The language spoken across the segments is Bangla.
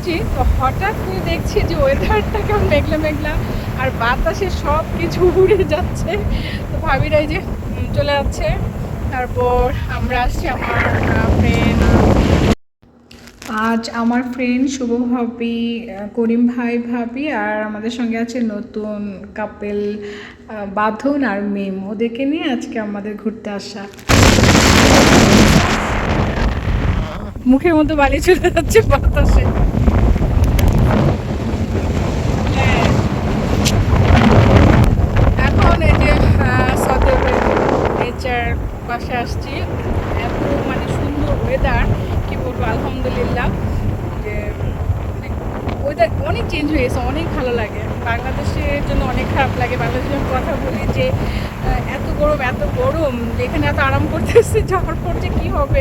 আসছি, তো হঠাৎ করে দেখছি যে ওয়েদারটা কেমন মেঘলা মেঘলা, আর বাতাসে সব কিছু উড়ে যাচ্ছে। তো ভাবিরাই যে চলে যাচ্ছে। তারপর আমরা আসছি আমার ফ্রেন্ড আজ আমার ফ্রেন্ড শুভ ভাবি করিম ভাই ভাবি, আর আমাদের সঙ্গে আছে নতুন কাপেল বাঁধন আর মেম। ওদেরকে নিয়ে আজকে আমাদের ঘুরতে আসা। মুখের মতো বালি চলে যাচ্ছে বাতাসে হ্যাঁ। এখন এই যে সদরের নেচার পাশে আসছি এত মানে সুন্দর ওয়েদার কি বলব আলহামদুলিল্লাহ যে ওয়েদার অনেক চেঞ্জ হয়ে গেছে, অনেক ভালো লাগে। বাংলাদেশের জন্য অনেক খারাপ লাগে। বাংলাদেশের জন্য কথা বলি যে এত গরম এত গরম, এখানে এত আরাম করতেছে, যাওয়ার পর যে কী হবে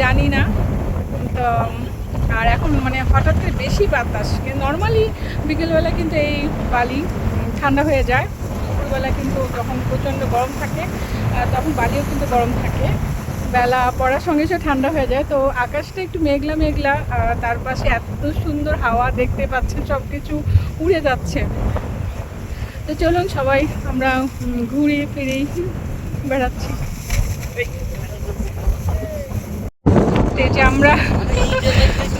জানি না। তো, আর এখন মানে হঠাৎ করে বেশি বাতাস। নর্মালি বিকেলবেলা কিন্তু এই বালি ঠান্ডা হয়ে যায়। দুপুরবেলা কিন্তু যখন প্রচণ্ড গরম থাকে তখন বালিও কিন্তু গরম থাকে। বেলা পড়ার সঙ্গে সঙ্গে ঠান্ডা হয়ে যায়। তো আকাশটা একটু মেঘলা মেঘলা তার পাশে এত সুন্দর হাওয়া দেখতে পাচ্ছেন সব কিছু উড়ে যাচ্ছে। তো চলুন সবাই, আমরা ঘুরে ফিরে, বেড়াচ্ছি। যে আমরা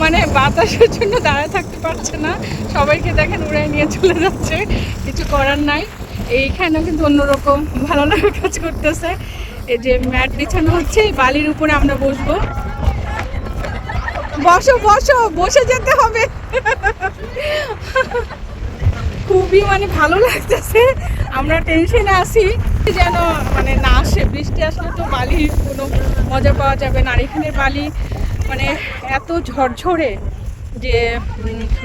মানে বাতাসের জন্য দাঁড়ায় থাকতে পারছে না। সবাইকে দেখেন উড়াই নিয়ে চলে যাচ্ছে। কিছু করার নাই। এইখানে কিন্তু অন্যরকম ভালো লাগা কাজ করতেছে। এই যে ম্যাট বিছানো হচ্ছে বালির উপরে আমরা বসবো। বসো বসো, বসে যেতে হবে। খুবই মানে ভালো লাগতেছে। আমরা টেনশনে আছি। যেন মানে না আসে, বৃষ্টি আসলে তো বালি কোনো মজা পাওয়া যাবে না। আর এখানে বালি মানে এত ঝরঝরে যে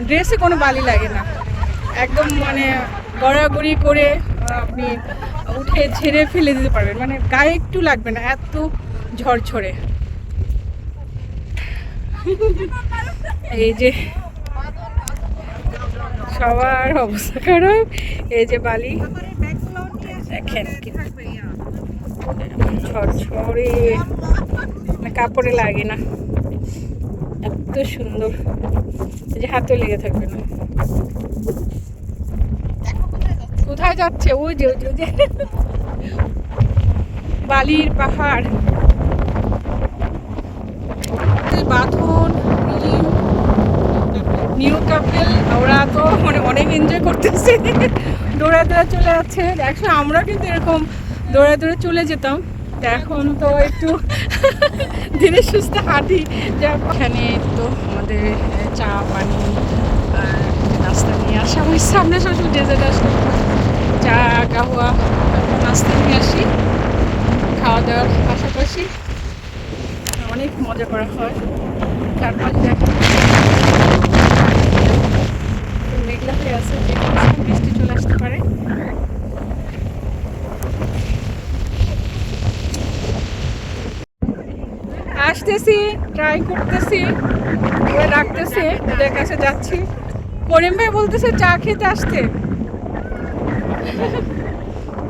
ড্রেসে কোনো বালি লাগে না। একদম মানে গড়াগড়ি করে আপনি উঠে ঝেড়ে ফেলে দিতে পারবেন মানে গায়ে একটু লাগবে না, এত ঝরঝরে। এই যে সবার অবস্থা খারাপ, এই যে বালি। দেখেন ঝরঝরে না কাপড়ে লাগে না। এত সুন্দর। যে হাতে লেগে থাকবে না। কোথায় যাচ্ছে? ওই যে ওই যে, বালির পাহাড়। বাঁধন নিউ কাপেল ওরা তো মানে অনেক এনজয় করতেছে। দৌড়া দৌড়া চলে যাচ্ছে। একসময় আমরা কিন্তু এরকম দৌড়া দৌড়ে চলে যেতাম। এখন তো একটু ধীরে সুস্থ হাঁটি। এখানে তো আমাদের চা পানি আর নাস্তা নিয়ে আসা ওই সামনে সবসময় ডেজার্ট আসলে চা, কাহুয়া নাস্তা নিয়ে আসি। খাওয়া দাওয়ার পাশাপাশি অনেক মজা করা হয়। চারপাশে দেখা মেঘলা বৃষ্টি চলে আসতে পারে। আসতেছি ট্রাই করতেছি, ওরা ডাকতেছে, ওদের কাছে যাচ্ছি। করিম ভাই বলতেছে চা খেতে আসতে।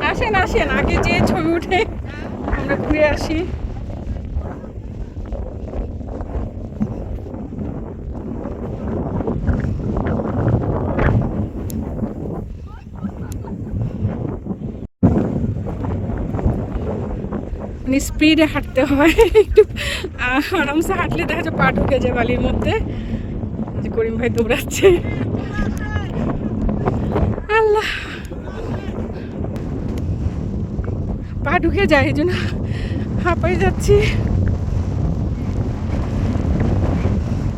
আসেন আসেন, আগে যে ছবি উঠে আমরা ঘুরে আসি। মানে স্পিডে হাঁটতে হয়, একটু আরামসে হাঁটলে দেখা যায় পা ঢুকে যায় বালির মধ্যে। যে করিম ভাই দৌড়াচ্ছে। আল্লাহ পা ঢুকে যায়, এই জন্য হাঁপাই যাচ্ছি।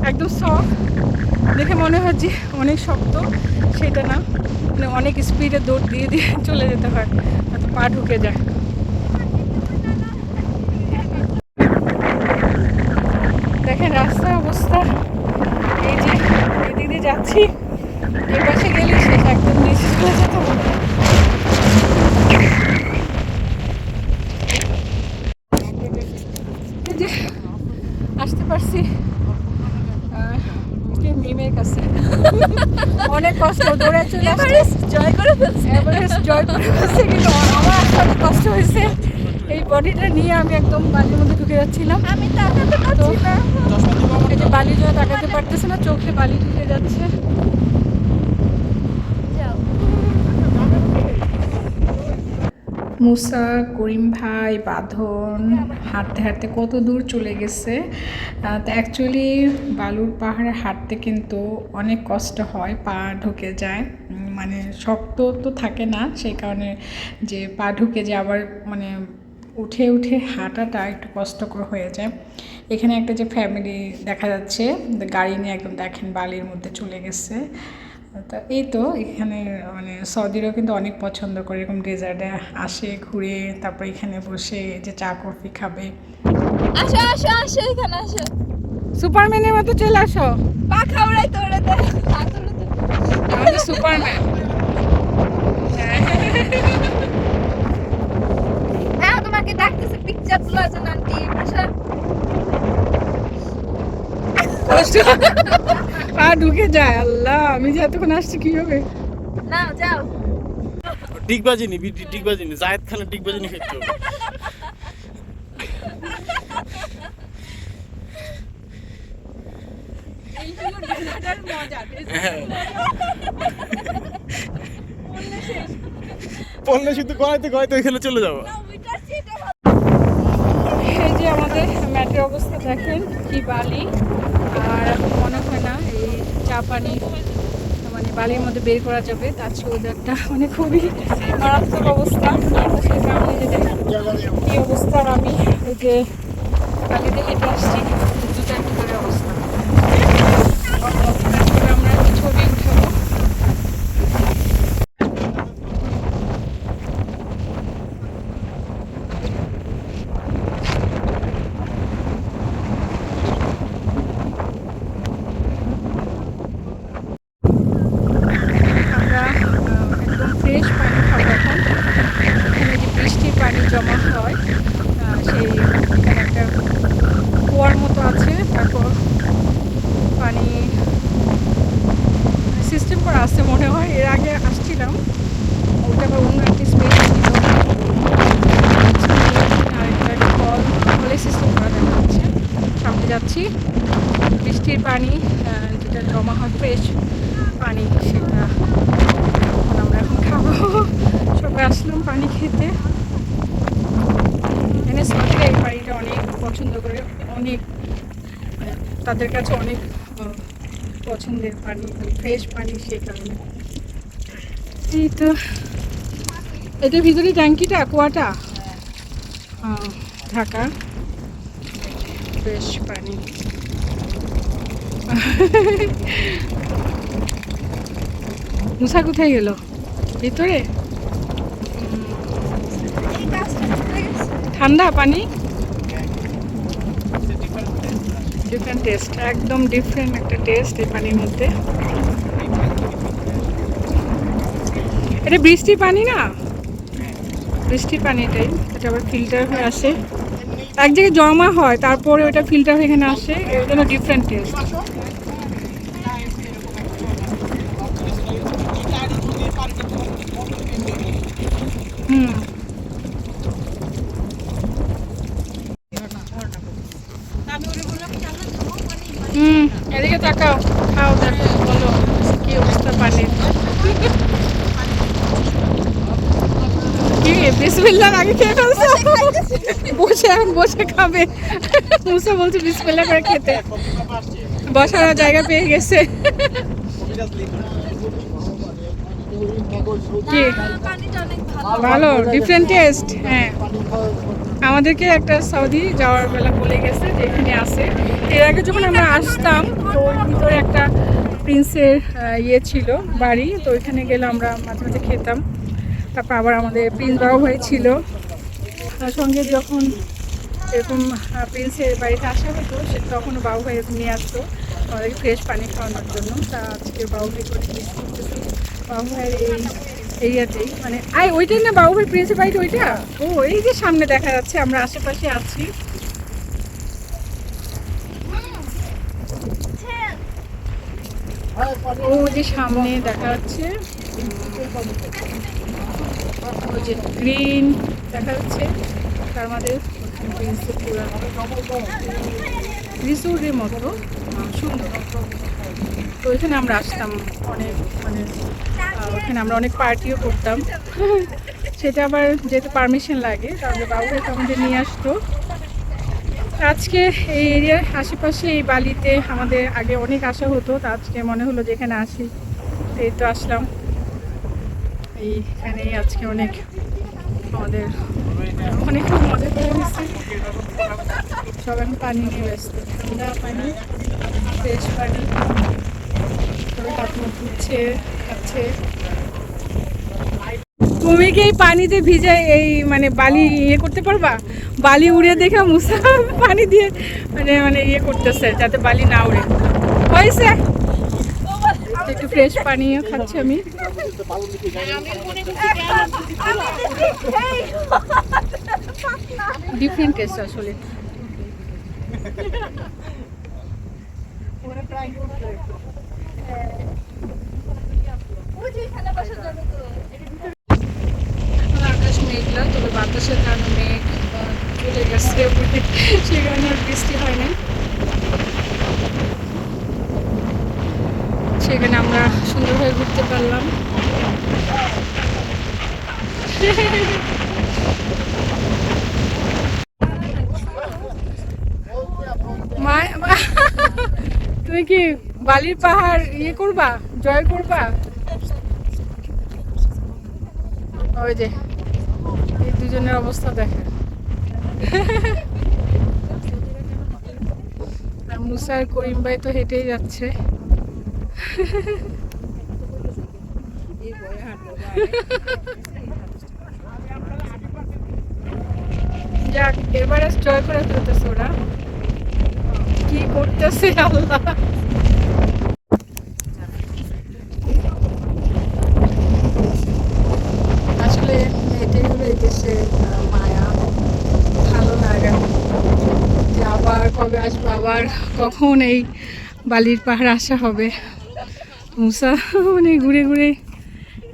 একদম সফট দেখে মনে যে অনেক শক্ত, সেটা না। মানে অনেক স্পিডে দৌড় দিয়ে দিয়ে চলে যেতে হয়, হয়তো পা ঢুকে যায়। দেখেন রাস্তার অবস্থা। এই যে এদিক দিয়ে যাচ্ছি এই পাশে গেলে শেষ, একদম নিচে চলে যেতে হবে এই যে আসতে পারছি আহ, কি মিমের কাছে অনেক কষ্ট দৌড়ে চলে এভারেস্ট জয় করে ফেলছে। এভারেস্ট জয় করে ফেলছে কিন্তু আমার অনেক কষ্ট হয়েছে। এই বডিটা নিয়ে আমি একদম বালির মধ্যে ঢুকে যাচ্ছিলাম। আমি তাকাতে পারছি না। এই যে বালি জন্য তাকাতে পারতেছে না চোখে বালি ঢুকে যাচ্ছে যাও মুসা, করিম ভাই, বাঁধন হাঁটতে হাঁটতে কত দূর চলে গেছে। তো অ্যাকচুয়ালি বালুর পাহাড়ে হাঁটতে কিন্তু অনেক কষ্ট হয়, পা ঢুকে যায়। মানে শক্ত তো থাকে না, সেই কারণে যে পা ঢুকে যায় আবার মানে উঠে উঠে হাঁটাটা একটু কষ্টকর হয়ে যায়। এখানে একটা যে ফ্যামিলি দেখা যাচ্ছে, গাড়ি নিয়ে একদম দেখেন বালির মধ্যে চলে গেছে। তা এই তো এখানে মানে সৌদিরাও কিন্তু অনেক পছন্দ করে এরকম ডেজার্টে আসে ঘুরে তারপর এখানে বসে যে চা কফি খাবে। আসো আসো আসো এখানে আসো। সুপারম্যানের মতো চলে আসো। পাখা উড়াই তো উড়ে দে হাত উড়ে আমাদের সুপারম্যান। হ্যাঁ তোমাকে ডাকতেছে পিকচার তোলার জন্য আন্টি। আসো। পা ঢুকে যায় আল্লাহ আমি যে এতক্ষণ আসছি কি হবে না যাও। ডিগ বাজিনি বিটি ডিগ বাজিনি জায়েদ খানের ডিগ বাজিনি খেতে হবে। পড়লে শুধু গড়াইতে গড়াইতে ওইখানে চলে যাব। এই যে আমাদের ম্যাটের অবস্থা দেখেন কি বালি আর মনে হয় না এই চা পানি মানে বালির মধ্যে বের করা যাবে। তার চেয়ে ওদেরটা মানে খুবই মারাত্মক অবস্থা। কি অবস্থা আমি ওই যে বালিতে হেঁটে আসছি দুটা করে অবস্থা তারপরে আমরা একটা ছবি উঠাবো আমরা আহ, একদম ফ্রেশ পানি খাব এখন এখানে যে বৃষ্টির পানি জমা হয় আহ, সেই এখানে একটা কুয়ার মতো আছে তারপর পানি সিস্টেম করা আছে মনে হয় এর আগে আসছিলাম ওটা আবার অন্য একটি স্পেস ছিল আরেকটা কল কলে সিস্টেম করা দেখা যাচ্ছে যাচ্ছি বৃষ্টির পানি যেটা জমা হয় ফ্রেশ পানি, সেটা আমরা এখন খাব। সবাই আসলাম পানি খেতে। এখানে সবাই এই পানিটা অনেক পছন্দ করে, অনেক তাদের কাছে অনেক পছন্দের পানি ফ্রেশ পানি সেই কারণে। এই তো, এটার ভিতরে ট্যাঙ্কিটা কুয়াটা ঢাকা। ফ্রেশ পানি মুসা কোথায় গেল ভিতরে ঠান্ডা পানি ডিফারেন্ট টেস্ট একদম ডিফারেন্ট একটা টেস্ট এই পানির মধ্যে। এটা বৃষ্টির পানি না? বৃষ্টির পানি এটাই এটা আবার ফিল্টার হয়ে আসে। এক জায়গায় জমা হয় তারপরে ওটা ফিল্টার এখানে আসে এর জন্য ডিফারেন্ট টেস্ট হুম হুম এদিকে তাকাও খাও দেখো বলো কি অবস্থা পানির কি বিসমিল্লার আগে খেয়ে ফেলছো বসে খাবে। মুসা বলছে বিসমিল্লা করে খেতে। বসার জায়গা পেয়ে গেছে। কি? ভালো ডিফারেন্ট টেস্ট হ্যাঁ। আমাদেরকে একটা সৌদি যাওয়ার বেলা বলে গেছে যে এখানে আছে। এর আগে যখন আমরা আসতাম, তো ওর ভিতরে একটা প্রিন্সের ইয়ে ছিল, বাড়ি। তো ওইখানে গেলে আমরা মাঝে মাঝে খেতাম। তারপর আবার আমাদের প্রিন্স বাবু ভাই ছিল। তার সঙ্গে যখন এরকম প্রিন্সের বাড়িতে আসা হতো, সে তখন বাবু ভাই এরকম নিয়ে আসতো। আমাদেরকে ফ্রেশ পানি খাওয়ানোর জন্য। তা আজকে বাবু ভাই করে মিস করতেছি বাবু ভাইয়ের এই এরিয়াতেই। মানে আই ওইটাই না বাবু ভাই প্রিন্সের বাড়িটা, ওইটা? ও, এই যে সামনে দেখা যাচ্ছে, আমরা আশেপাশে আছি। ও যে সামনে দেখা যাচ্ছে। ওই যে গ্রিন দেখা যাচ্ছে। তার মধ্যে রিসোর্টের মতো সুন্দর। তো এখানে আমরা আসতাম অনেক মানে ওখানে আমরা অনেক পার্টিও করতাম। সেটা আবার যেহেতু পারমিশন লাগে, তাহলে বাবুকে আমাদের নিয়ে আসতো। আজকে এই এরিয়ার আশেপাশে এই বালিতে আমাদের আগে অনেক আসা হতো, তা আজকে মনে হলো যে এখানে আসি। এই তো আসলাম। এইখানে আজকে অনেক আমাদের তুমি কি এই পানিতে ভিজে এই মানে বালি ইয়ে করতে পারবা? বালি উড়ে দেখে মুসা পানি দিয়ে মানে মানে ইয়ে করতেছে, যাতে বালি না উড়ে। হয়েছে। একটু ফ্রেশ পানিও খাচ্ছি আমি। ডিফারেন্ট টেস্ট আসলে যে এখানে বসে যাবে তো এখন আকাশ মেঘলা তবে বাতাসের কারণে মেঘ আহ, চলে গেছে উপরে সেই কারণে আর বৃষ্টি হয় না সেখানে আমরা সুন্দরভাবে ঘুরতে পারলাম মা তুমি কি বালির পাহাড় ইয়ে করবা? জয় করবা? ওই যে, এই দুজনের অবস্থা দেখে মুসার করিম ভাই তো হেঁটেই যাচ্ছে। যাক এবারে জয় করে ফেলতেছে ওরা। কি করতেছে আল্লাহ? আসলে মায়া। ভালো লাগে। আবার কবে আসব, আবার কখন এই বালির পাহাড় আসা হবে? মুসা মানে ঘুরে ঘুরে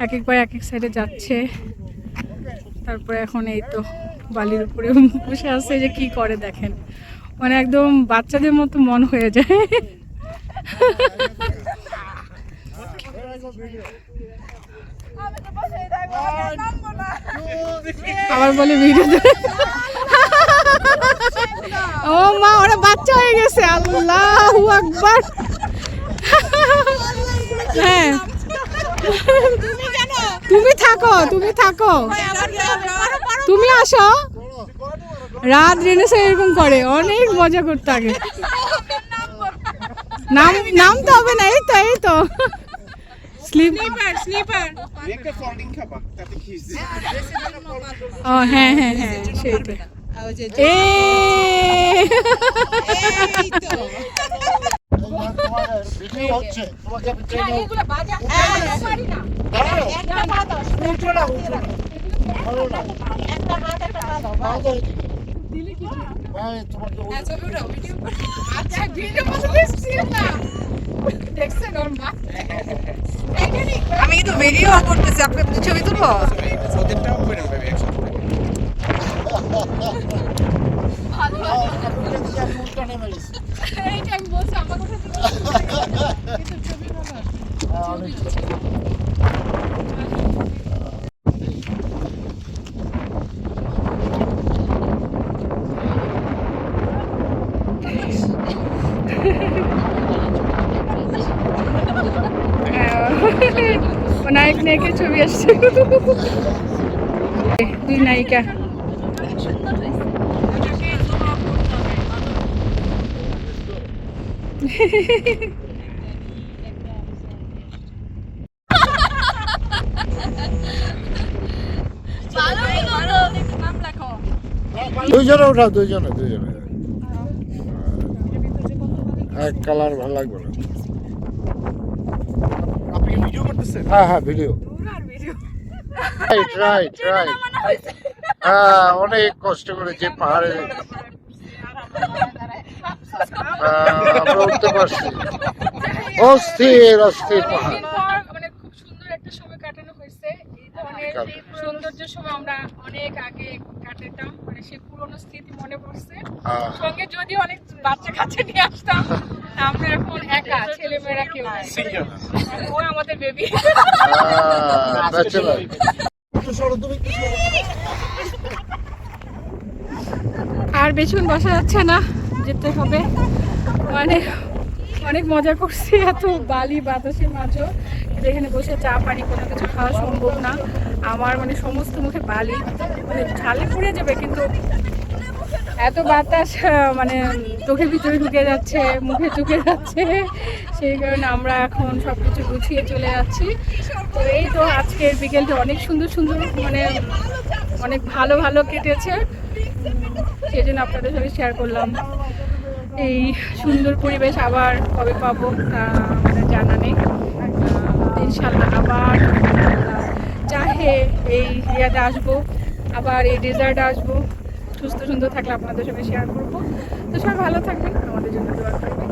এক একবার এক এক সাইডে যাচ্ছে। তারপরে এখন এই তো বালির উপরে বসে আছে যে কি করে দেখেন। মানে একদম বাচ্চাদের মতো মন হয়ে যায়। আবার বলে ভিডিও ও মা, ওরা বাচ্চা হয়ে গেছে। আল্লাহ আকবার। হ্যাঁ। তুমি থাকো তুমি থাকো। তুমি আসো। রাত রেনেসে এরকম করে। অনেক মজা করতে আগে। নাম নামতে হবে না এই তো এই তো। স্লিপ একটা ফল্ডিং খাবা তাতে খিস ও হ্যাঁ হ্যাঁ হ্যাঁ একটা হাত উঠো ভালো ভাই তোমাকে আচ্ছা ভিডিও মতো বেশি না। দেখছেন ওর মা? আমি কিন্তু ভিডিও করতেছি আপনি ছবি তুলবো? ওদেরটাও করে নেবে একসাথে। এইটা আমি বলছি আমার কথা কিন্তু ছবি ভালো আসে। হ্যাঁ, অনেক হ্যাঁ, ও নায়ক নায়িকার ছবি আসছে। দুই নায়িকা। দুইজনে উঠাও দুইজনে দুইজনে। এক কালার ভালো লাগবে না আপনি কি হ্যাঁ হ্যাঁ ভিডিও রাইট রাইট রাইট হ্যাঁ অনেক কষ্ট করে যে পাহাড়ে হ্যাঁ, আমরা উঠতে পারছি। অস্থির অস্থির পাহাড়। মানে খুব সুন্দর একটা সময় কাটানো হয়েছে এই তো বনের সৌন্দর্য সব আমরা অনেক আগে সেই পুরোনো স্মৃতি মনে পড়ছে। সঙ্গে যদি অনেক বাচ্চা কাচ্চা নিয়ে আসতাম আমরা এখন একা ছেলে মেয়েরা কেউ ও আমাদের বেবি আর বেশিক্ষণ বসা যাচ্ছে না যেতে হবে। মানে অনেক মজা করছি এত বালি বাতাসের মাঝেও। কিন্তু এখানে বসে চা, পানি কোনো কিছু খাওয়া সম্ভব না। আমার মানে সমস্ত মুখে বালি মানে ঝালে পুড়ে যাবে, কিন্তু এত বাতাস মানে চোখের ভিতরে ঢুকে যাচ্ছে, মুখে চুকে যাচ্ছে। সেই কারণে আমরা এখন সব কিছু গুছিয়ে চলে যাচ্ছি। তো এই তো আজকের বিকেলটা অনেক সুন্দর সুন্দর মানে অনেক ভালো ভালো কেটেছে। সেই জন্য আপনাদের সঙ্গে শেয়ার করলাম। এই সুন্দর পরিবেশ আবার কবে পাবো ইনশাল্লাহ আবার চাহে এই ইয়াতে আসব, আবার এই ডেজার্ট আসব। সুস্থ সুন্দর থাকলে আপনাদের সঙ্গে শেয়ার করব। তো সবাই ভালো থাকবেন, আমাদের জন্য দোয়া করবেন।